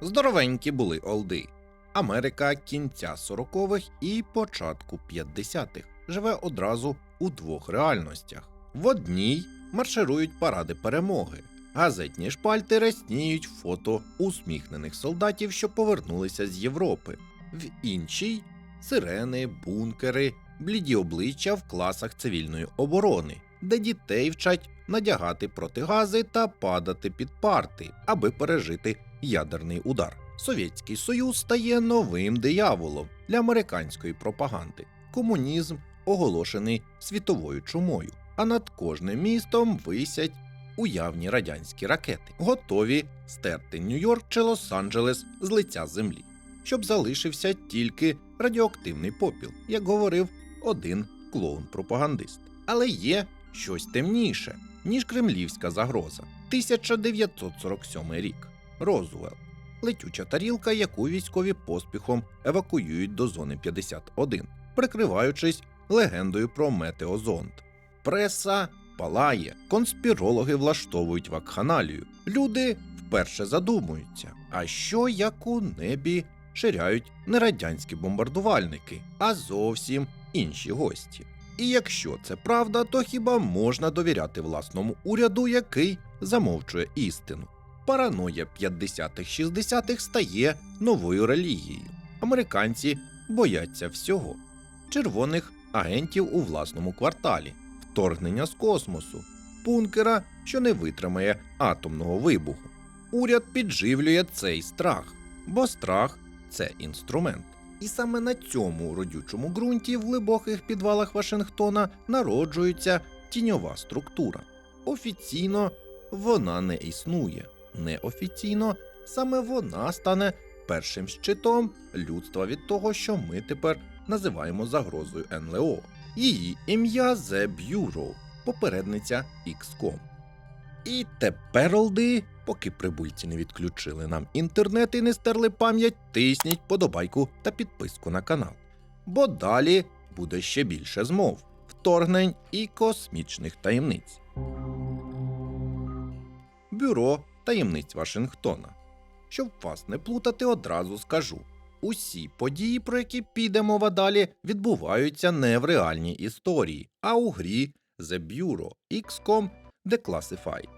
Здоровенькі були олди. Америка кінця 40-х і початку 50-х живе одразу у двох реальностях. В одній марширують паради перемоги. Газетні шпальти рясніють фото усміхнених солдатів, що повернулися з Європи. В іншій сирени, бункери, бліді обличчя в класах цивільної оборони, де дітей вчать надягати протигази та падати під парти, аби пережити ядерний удар. Совєтський Союз стає новим дияволом для американської пропаганди. Комунізм оголошений світовою чумою, а над кожним містом висять уявні радянські ракети, готові стерти Нью-Йорк чи Лос-Анджелес з лиця землі, щоб залишився тільки радіоактивний попіл, як говорив один клоун-пропагандист. Але є щось темніше, ніж кремлівська загроза. 1947 рік. Розуелл. Летюча тарілка, яку військові поспіхом евакуюють до зони 51, прикриваючись легендою про метеозонд. Преса палає, конспірологи влаштовують вакханалію. Люди вперше задумуються, а що як у небі ширяють не радянські бомбардувальники, а зовсім інші гості. І якщо це правда, то хіба можна довіряти власному уряду, який замовчує істину? Параноя 50-х, 60-х стає новою релігією. Американці бояться всього: червоних агентів у власному кварталі, вторгнення з космосу, бункера, що не витримає атомного вибуху. Уряд підживлює цей страх, бо страх це інструмент. І саме на цьому родючому ґрунті в глибоких підвалах Вашингтона народжується тіньова структура. Офіційно вона не існує. Неофіційно саме вона стане першим щитом людства від того, що ми тепер називаємо загрозою НЛО. Її ім'я The Bureau, попередниця XCOM. І тепер, олди, поки прибульці не відключили нам інтернет і не стерли пам'ять, тисніть подобайку та підписку на канал. Бо далі буде ще більше змов, вторгнень і космічних таємниць. Бюро таємниць Вашингтона. Щоб вас не плутати, одразу скажу: усі події, про які піде мова далі, відбуваються не в реальній історії, а у грі The Bureau XCOM Declassified.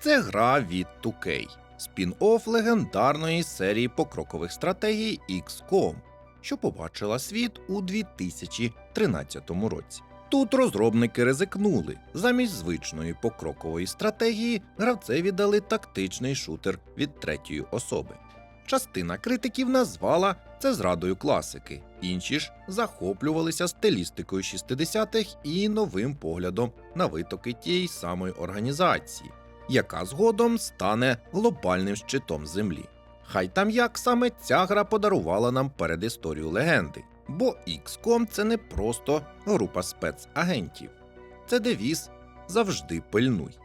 Це гра від 2K, спін-офф легендарної серії покрокових стратегій XCOM, що побачила світ у 2013 році. Тут розробники ризикнули. Замість звичної покрокової стратегії гравцеві дали тактичний шутер від третьої особи. Частина критиків назвала це зрадою класики, інші ж захоплювалися стилістикою 60-х і новим поглядом на витоки тієї самої організації, яка згодом стане глобальним щитом землі. Хай там як саме ця гра подарувала нам передісторію легенди. Бо XCOM – це не просто група спецагентів, це девіз завжди пильнуй.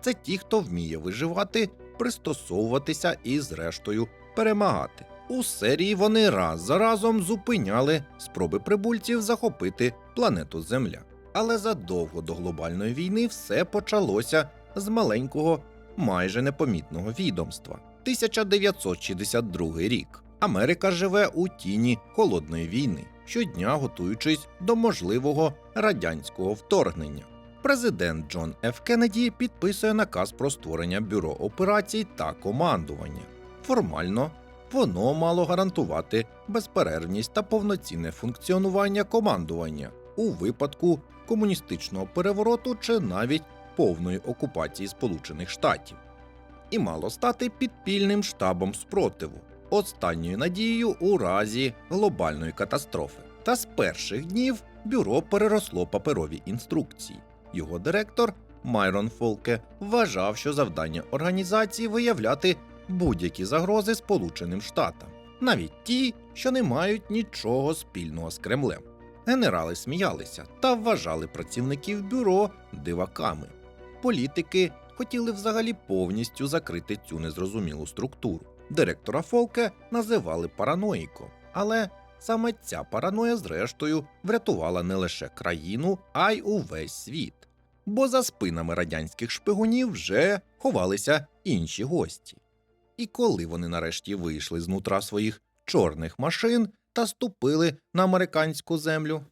Це ті, хто вміє виживати, пристосовуватися і, зрештою, перемагати. У серії вони раз за разом зупиняли спроби прибульців захопити планету Земля. Але задовго до глобальної війни все почалося з маленького, майже непомітного відомства. 1962 рік. Америка живе у тіні холодної війни, щодня готуючись до можливого радянського вторгнення. Президент Джон Ф. Кеннеді підписує наказ про створення бюро операцій та командування. Формально воно мало гарантувати безперервність та повноцінне функціонування командування у випадку комуністичного перевороту чи навіть повної окупації Сполучених Штатів, і мало стати підпільним штабом спротиву, останньою надією у разі глобальної катастрофи. Та з перших днів бюро переросло паперові інструкції. Його директор Майрон Фолке вважав, що завдання організації виявляти будь-які загрози Сполученим Штатам, навіть ті, що не мають нічого спільного з Кремлем. Генерали сміялися та вважали працівників бюро диваками. Політики хотіли взагалі повністю закрити цю незрозумілу структуру. Директора Фолке називали параноїком, але саме ця параноя, зрештою, врятувала не лише країну, а й увесь світ. Бо за спинами радянських шпигунів вже ховалися інші гості. І коли вони нарешті вийшли з нутра своїх чорних машин та ступили на американську землю,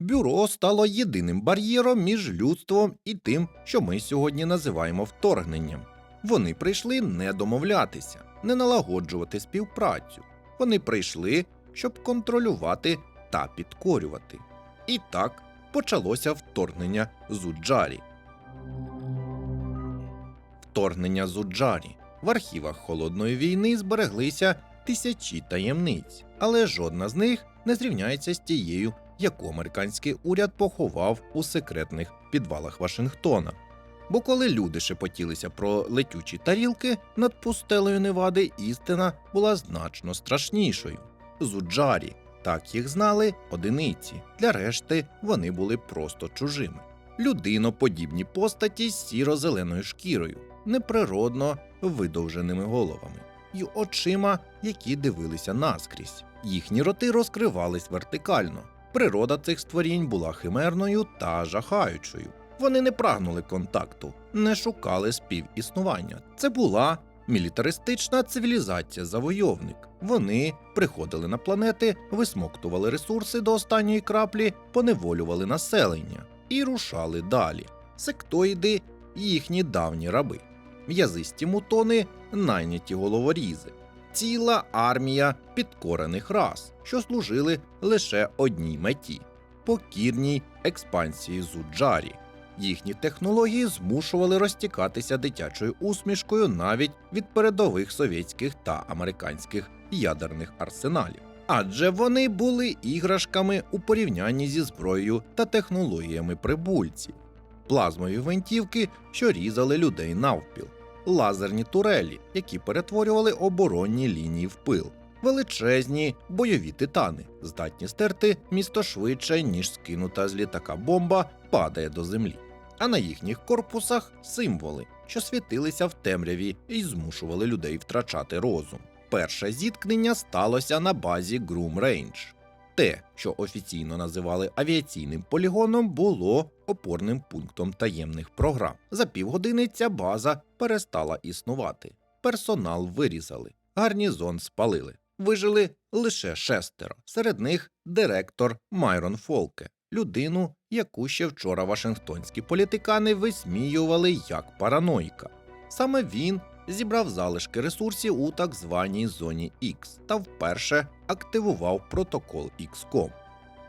бюро стало єдиним бар'єром між людством і тим, що ми сьогодні називаємо вторгненням. Вони прийшли не домовлятися, не налагоджувати співпрацю. Вони прийшли, щоб контролювати та підкорювати. І так почалося вторгнення Зуджарі. Вторгнення Зуджарі. В архівах холодної війни збереглися тисячі таємниць, але жодна з них не зрівняється з тією, яку американський уряд поховав у секретних підвалах Вашингтона. Бо коли люди шепотілися про летючі тарілки над пустелею Невади, істина була значно страшнішою. Зуджарі, так їх знали одиниці. Для решти вони були просто чужими. Людиноподібні постаті з сіро-зеленою шкірою, неприродно видовженими головами і очима, які дивилися наскрізь. Їхні роти розкривались вертикально. Природа цих створінь була химерною та жахаючою. Вони не прагнули контакту, не шукали співіснування. Це була мілітаристична цивілізація завойовник. Вони приходили на планети, висмоктували ресурси до останньої краплі, поневолювали населення і рушали далі. Сектоїди їхні давні раби, м'язисті мутони, найняті головорізи, ціла армія підкорених рас, що служили лише одній меті покірній експансії Зуджарі. Їхні технології змушували розтікатися дитячою усмішкою навіть від передових совєтських та американських ядерних арсеналів. Адже вони були іграшками у порівнянні зі зброєю та технологіями прибульців, плазмові гвинтівки, що різали людей навпіл, лазерні турелі, які перетворювали оборонні лінії в пил, величезні бойові титани, здатні стерти місто швидше, ніж скинута з літака бомба падає до землі. А на їхніх корпусах символи, що світилися в темряві і змушували людей втрачати розум. Перше зіткнення сталося на базі Грум Рейндж. Те, що офіційно називали авіаційним полігоном, було опорним пунктом таємних програм. За півгодини ця база перестала існувати. Персонал вирізали, гарнізон спалили. Вижили лише шестеро. Серед них директор Майрон Фолке, людину, яку ще вчора вашингтонські політикани висміювали як параноїка. Саме він зібрав залишки ресурсів у так званій зоні X та вперше активував протокол XCOM.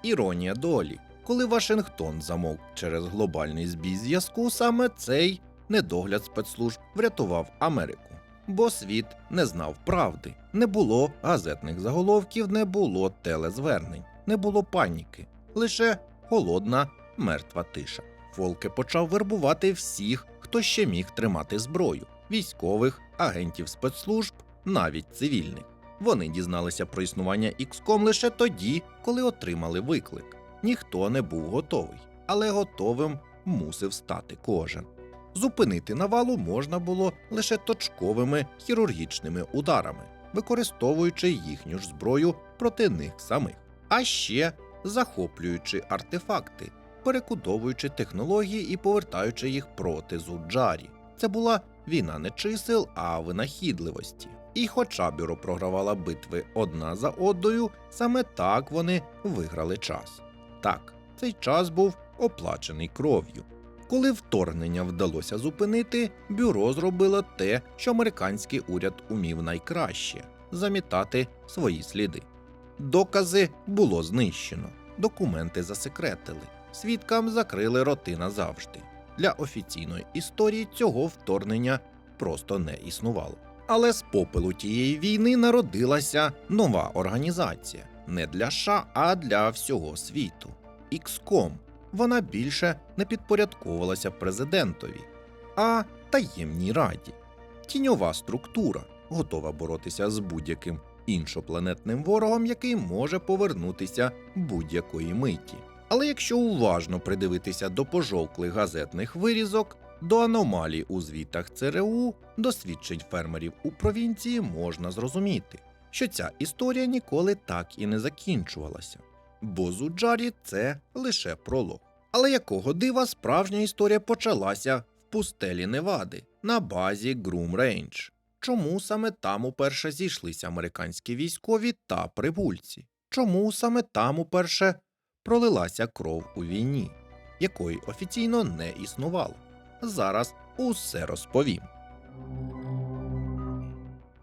Іронія долі, коли Вашингтон замовк через глобальний збій зв'язку, саме цей недогляд спецслужб врятував Америку. Бо світ не знав правди, не було газетних заголовків, не було телезвернень, не було паніки, лише холодна, мертва тиша. Фолке почав вербувати всіх, хто ще міг тримати зброю: військових, агентів спецслужб, навіть цивільних. Вони дізналися про існування XCOM лише тоді, коли отримали виклик. Ніхто не був готовий, але готовим мусив стати кожен. Зупинити навалу можна було лише точковими хірургічними ударами, використовуючи їхню ж зброю проти них самих, а ще захоплюючи артефакти, перекудовуючи технології і повертаючи їх проти зуджарі. Це була війна не чисел, а винахідливості. І хоча бюро програвала битви одна за одною, саме так вони виграли час. Так, цей час був оплачений кров'ю. Коли вторгнення вдалося зупинити, бюро зробило те, що американський уряд умів найкраще замітати свої сліди. Докази було знищено, документи засекретили, свідкам закрили роти назавжди. Для офіційної історії цього вторгнення просто не існувало. Але з попелу тієї війни народилася нова організація не для США, а для всього світу. XCOM. Вона більше не підпорядковувалася президентові, а таємній раді. Тіньова структура, готова боротися з будь-яким іншопланетним ворогом, який може повернутися будь-якої миті. Але якщо уважно придивитися до пожовклих газетних вирізок, до аномалій у звітах ЦРУ, до свідчень фермерів у провінції можна зрозуміти, що ця історія ніколи так і не закінчувалася. Бо Зуджарі це лише пролог. Але якого дива справжня історія почалася в пустелі Невади на базі Грум Рейндж. Чому саме там уперше зійшлися американські військові та прибульці? Чому саме там уперше пролилася кров у війні, якої офіційно не існувало? Зараз усе розповім.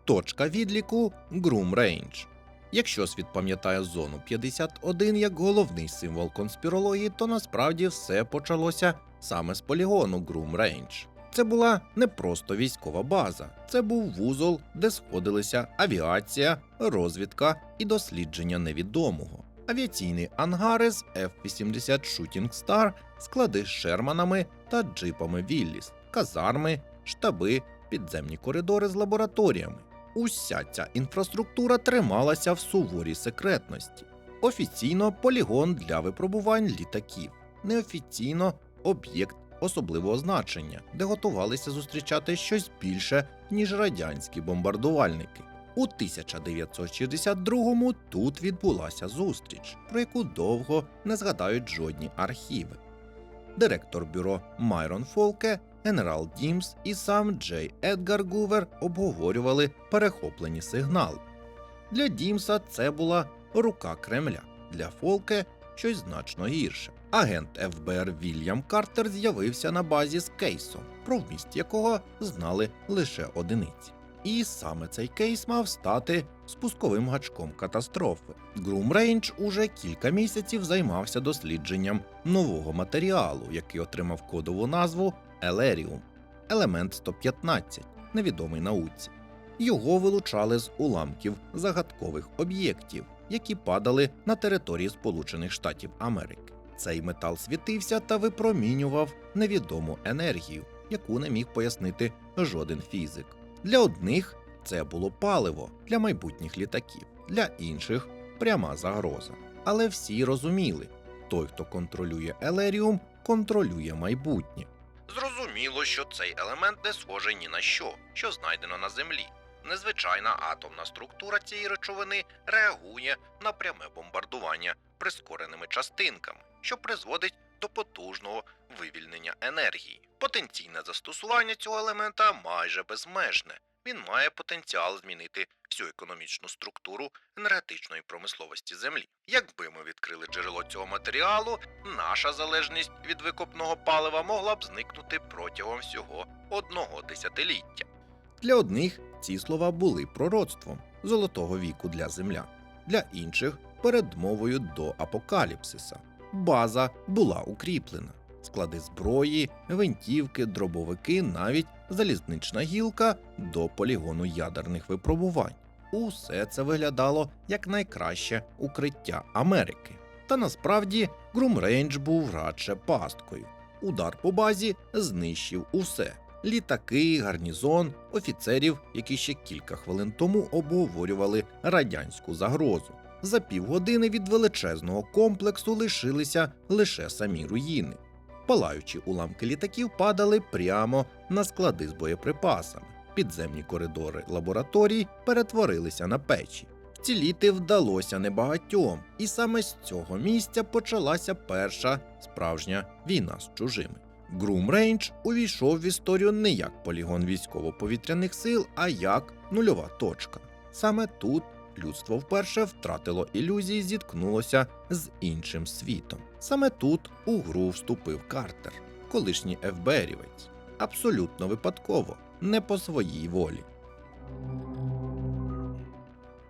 Точка відліку Грум Рейндж. Якщо світ пам'ятає зону 51 як головний символ конспірології, то насправді все почалося саме з полігону Грум Рейндж. Це була не просто військова база, це був вузол, де сходилися авіація, розвідка і дослідження невідомого. Авіаційні ангари з F-80 Shooting Star, склади з Шерманами та джипами Вілліс, казарми, штаби, підземні коридори з лабораторіями. Уся ця інфраструктура трималася в суворій секретності. Офіційно полігон для випробувань літаків, неофіційно об'єкт особливого значення, де готувалися зустрічати щось більше, ніж радянські бомбардувальники. У 1962-му тут відбулася зустріч, про яку довго не згадають жодні архіви. Директор бюро Майрон Фолке, генерал Дімс і сам Джей Едгар Гувер обговорювали перехоплені сигнали. Для Дімса це була рука Кремля, для Фолке щось значно гірше. Агент ФБР Вільям Картер з'явився на базі з кейсом, про вміст якого знали лише одиниці. І саме цей кейс мав стати спусковим гачком катастрофи. Грум Рейндж уже кілька місяців займався дослідженням нового матеріалу, який отримав кодову назву Елеріум, елемент 115, невідомий науці. Його вилучали з уламків загадкових об'єктів, які падали на території Сполучених Штатів Америки. Цей метал світився та випромінював невідому енергію, яку не міг пояснити жоден фізик. Для одних це було паливо для майбутніх літаків, для інших пряма загроза. Але всі розуміли, той, хто контролює Елеріум, контролює майбутнє. Зрозуміло, що цей елемент не схожий ні на що, що знайдено на землі. Незвичайна атомна структура цієї речовини реагує на пряме бомбардування прискореними частинками, що призводить до потужного вивільнення енергії. Потенційне застосування цього елемента майже безмежне. Він має потенціал змінити всю економічну структуру енергетичної промисловості Землі. Якби ми відкрили джерело цього матеріалу, наша залежність від викопного палива могла б зникнути протягом всього одного десятиліття. Для одних ці слова були пророцтвом золотого віку для земля, для інших передмовою до апокаліпсиса. База була укріплена. Склади зброї, гвинтівки, дробовики, навіть залізнична гілка до полігону ядерних випробувань. Усе це виглядало як найкраще укриття Америки. Та насправді Грумрейндж був радше пасткою. Удар по базі знищив усе: літаки, гарнізон, офіцерів, які ще кілька хвилин тому обговорювали радянську загрозу. За півгодини від величезного комплексу лишилися лише самі руїни. Палаючі уламки літаків падали прямо на склади з боєприпасами. Підземні коридори лабораторій перетворилися на печі. Вціліти вдалося небагатьом, і саме з цього місця почалася перша справжня війна з чужими. Грум Рейндж увійшов в історію не як полігон військово-повітряних сил, а як нульова точка. Саме тут людство вперше втратило ілюзії, зіткнулося з іншим світом. Саме тут у гру вступив Картер, колишній ФБРівець. Абсолютно випадково, не по своїй волі.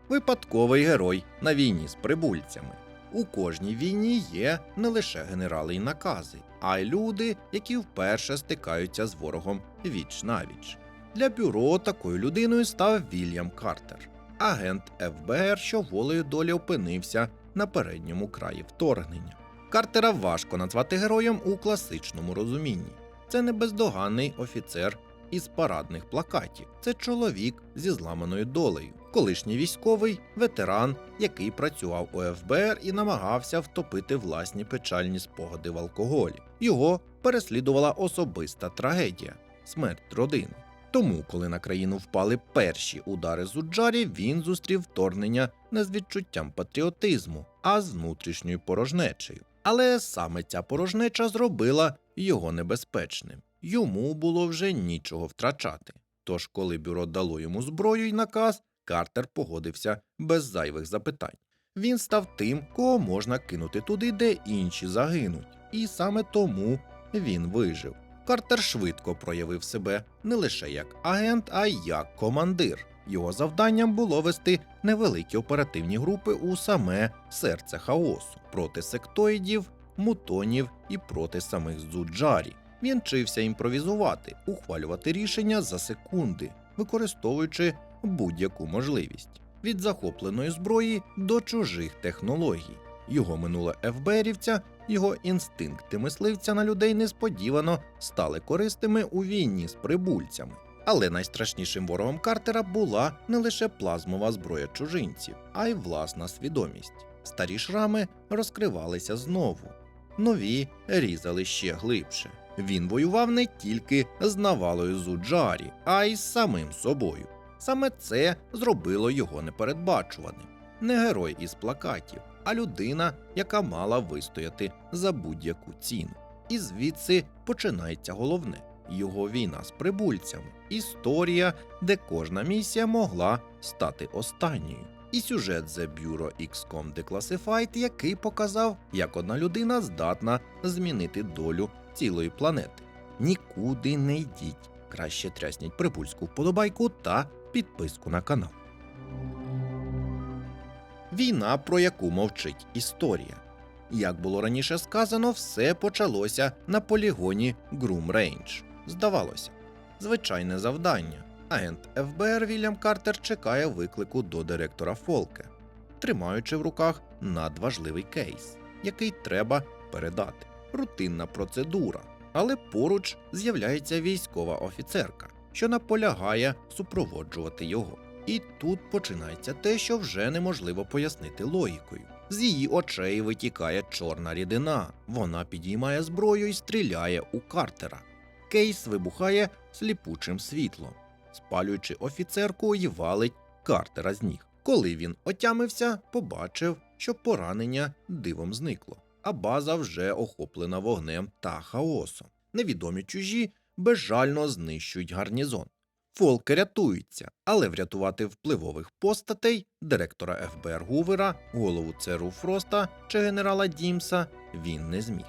Випадковий герой на війні з прибульцями. У кожній війні є не лише генерали й накази, а й люди, які вперше стикаються з ворогом віч навіч. Для бюро такою людиною став Вільям Картер, агент ФБР, що волею долі опинився на передньому краї вторгнення. Картера важко назвати героєм у класичному розумінні. Це не бездоганний офіцер із парадних плакатів. Це чоловік зі зламаною долею, колишній військовий ветеран, який працював у ФБР і намагався втопити власні печальні спогади в алкоголі. Його переслідувала особиста трагедія смерть родини. Тому, коли на країну впали перші удари з Уджарі, він зустрів вторгнення не з відчуттям патріотизму, а з внутрішньою порожнечею. Але саме ця порожнеча зробила його небезпечним. Йому було вже нічого втрачати. Тож, коли бюро дало йому зброю і наказ, Картер погодився без зайвих запитань. Він став тим, кого можна кинути туди, де інші загинуть, і саме тому він вижив. Картер швидко проявив себе не лише як агент, а й як командир. Його завданням було вести невеликі оперативні групи у саме серце хаосу проти сектоїдів, мутонів і проти самих зуджарі. Він вчився імпровізувати, ухвалювати рішення за секунди, використовуючи будь-яку можливість від захопленої зброї до чужих технологій. Його минуле ФБРівця, його інстинкти мисливця на людей несподівано стали корисними у війні з прибульцями. Але найстрашнішим ворогом Картера була не лише плазмова зброя чужинців, а й власна свідомість. Старі шрами розкривалися знову, нові різали ще глибше. Він воював не тільки з навалою Зуджарі, а й з самим собою. Саме це зробило його непередбачуваним. Не герой із плакатів, а людина, яка мала вистояти за будь-яку ціну. І звідси починається головне його війна з прибульцями, історія, де кожна місія могла стати останньою. І сюжет The Bureau XCOM Declassified, який показав, як одна людина здатна змінити долю цілої планети. Нікуди не йдіть. Краще трясніть прибульську вподобайку та підписку на канал. Війна, про яку мовчить історія. Як було раніше сказано, все почалося на полігоні Грум Рейндж. Здавалося, звичайне завдання. Агент ФБР Вільям Картер чекає виклику до директора Фолке, тримаючи в руках надважливий кейс, який треба передати. Рутинна процедура. Але поруч з'являється військова офіцерка, що наполягає супроводжувати його. І тут починається те, що вже неможливо пояснити логікою. З її очей витікає чорна рідина. Вона підіймає зброю і стріляє у Картера. Кейс вибухає сліпучим світлом, спалюючи офіцерку і валить Картера з ніг. Коли він отямився, побачив, що поранення дивом зникло, а база вже охоплена вогнем та хаосом. Невідомі чужі безжально знищують гарнізон. Фолке рятується, але врятувати впливових постатей директора ФБР Гувера, голову ЦРУ Фроста чи генерала Дімса він не зміг.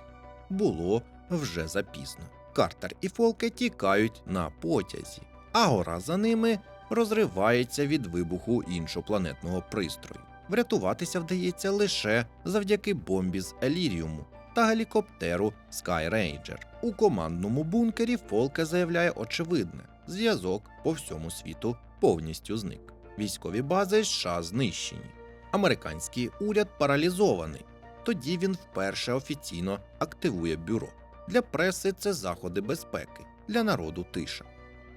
Було вже запізно. Картер і Фолке тікають на потязі, а гора за ними розривається від вибуху іншопланетного пристрою. Врятуватися вдається лише завдяки бомбі з Еліріуму та гелікоптеру Sky Ranger. У командному бункері Фолке заявляє очевидне: зв'язок по всьому світу повністю зник. Військові бази США знищені. Американський уряд паралізований. Тоді він вперше офіційно активує бюро. Для преси це заходи безпеки, для народу тиша.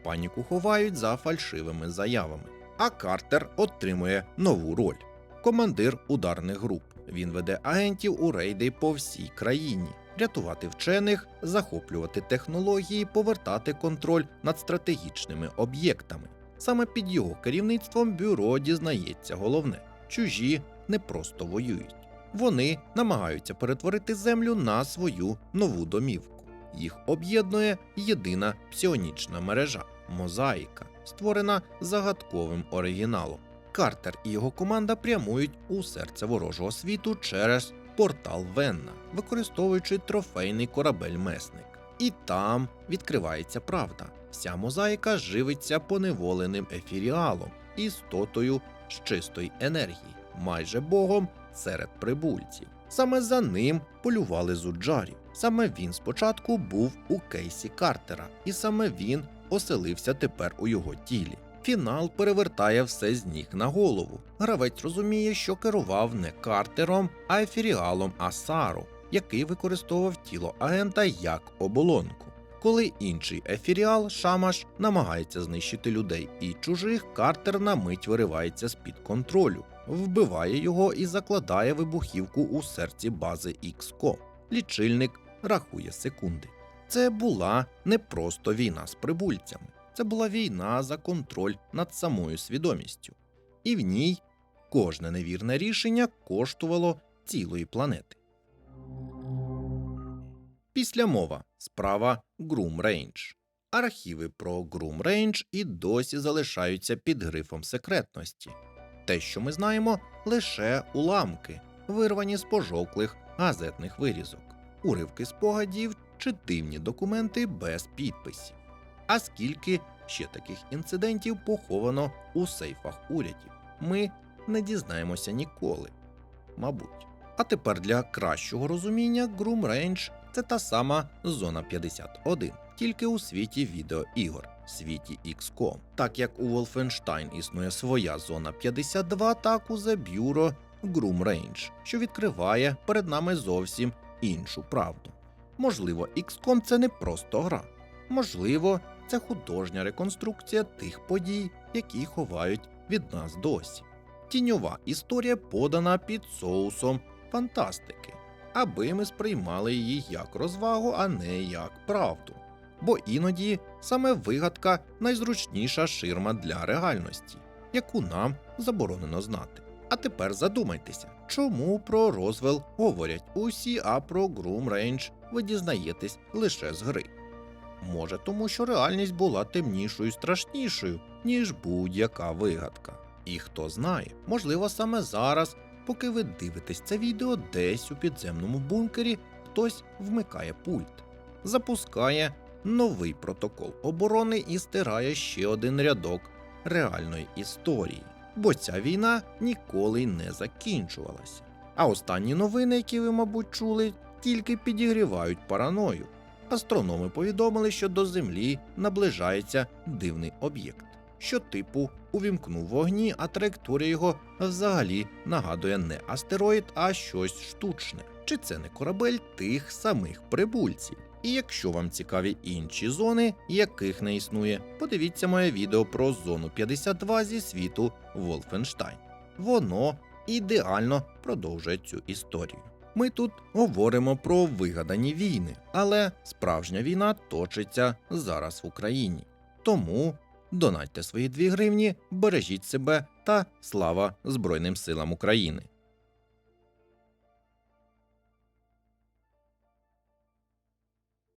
Паніку ховають за фальшивими заявами. А Картер отримує нову роль командир ударних груп. Він веде агентів у рейди по всій країні, рятувати вчених, захоплювати технології, повертати контроль над стратегічними об'єктами. Саме під його керівництвом бюро дізнається головне: чужі не просто воюють. Вони намагаються перетворити землю на свою нову домівку. Їх об'єднує єдина псіонічна мережа мозаїка, створена загадковим оригіналом. Картер і його команда прямують у серце ворожого світу через портал Венна, використовуючи трофейний корабель-месник. І там відкривається правда. Вся мозаїка живиться поневоленим ефіріалом, істотою з чистої енергії, майже богом серед прибульців. Саме за ним полювали зуджарі. Саме він спочатку був у кейсі Картера, і саме він оселився тепер у його тілі. Фінал перевертає все з ніг на голову. Гравець розуміє, що керував не Картером, а ефіріалом Асару, який використовував тіло агента як оболонку. Коли інший ефіріал Шамаш намагається знищити людей і чужих, Картер на мить виривається з-під контролю, вбиває його і закладає вибухівку у серці бази XCOM. Лічильник рахує секунди. Це була не просто війна з прибульцями, це була війна за контроль над самою свідомістю. І в ній кожне невірне рішення коштувало цілої планети. Після мова справа Грум Рейндж. Архіви про Groom Range і досі залишаються під грифом секретності. Те, що ми знаємо, лише уламки, вирвані з пожовклих газетних вирізок, уривки спогадів чи дивні документи без підписів. А скільки ще таких інцидентів поховано у сейфах урядів, ми не дізнаємося ніколи. Мабуть. А тепер для кращого розуміння Groom Range – це та сама зона 51, тільки у світі відеоігор, світі XCOM. Так як у Wolfenstein існує своя зона 52, так у The Bureau Groom Range, що відкриває перед нами зовсім іншу правду. Можливо, XCOM – це не просто гра. Можливо, це художня реконструкція тих подій, які ховають від нас досі. Тіньова історія подана під соусом фантастики, аби ми сприймали її як розвагу, а не як правду. Бо іноді саме вигадка найзручніша ширма для реальності, яку нам заборонено знати. А тепер задумайтеся, чому про Розвел говорять усі, а про Groom Range ви дізнаєтесь лише з гри. Може, тому що реальність була темнішою і страшнішою, ніж будь-яка вигадка. І хто знає, можливо, саме зараз, поки ви дивитесь це відео, десь у підземному бункері хтось вмикає пульт, запускає новий протокол оборони і стирає ще один рядок реальної історії. Бо ця війна ніколи не закінчувалася. А останні новини, які ви, мабуть, чули, тільки підігрівають параною. Астрономи повідомили, що до Землі наближається дивний об'єкт, що типу увімкнув вогні, а траєкторія його взагалі нагадує не астероїд, а щось штучне. Чи це не корабель тих самих прибульців? І якщо вам цікаві інші зони, яких не існує, подивіться моє відео про зону 52 зі світу Wolfenstein. Воно ідеально продовжує цю історію. Ми тут говоримо про вигадані війни, але справжня війна точиться зараз в Україні. Тому донатьте свої 2 гривні, бережіть себе та слава Збройним силам України.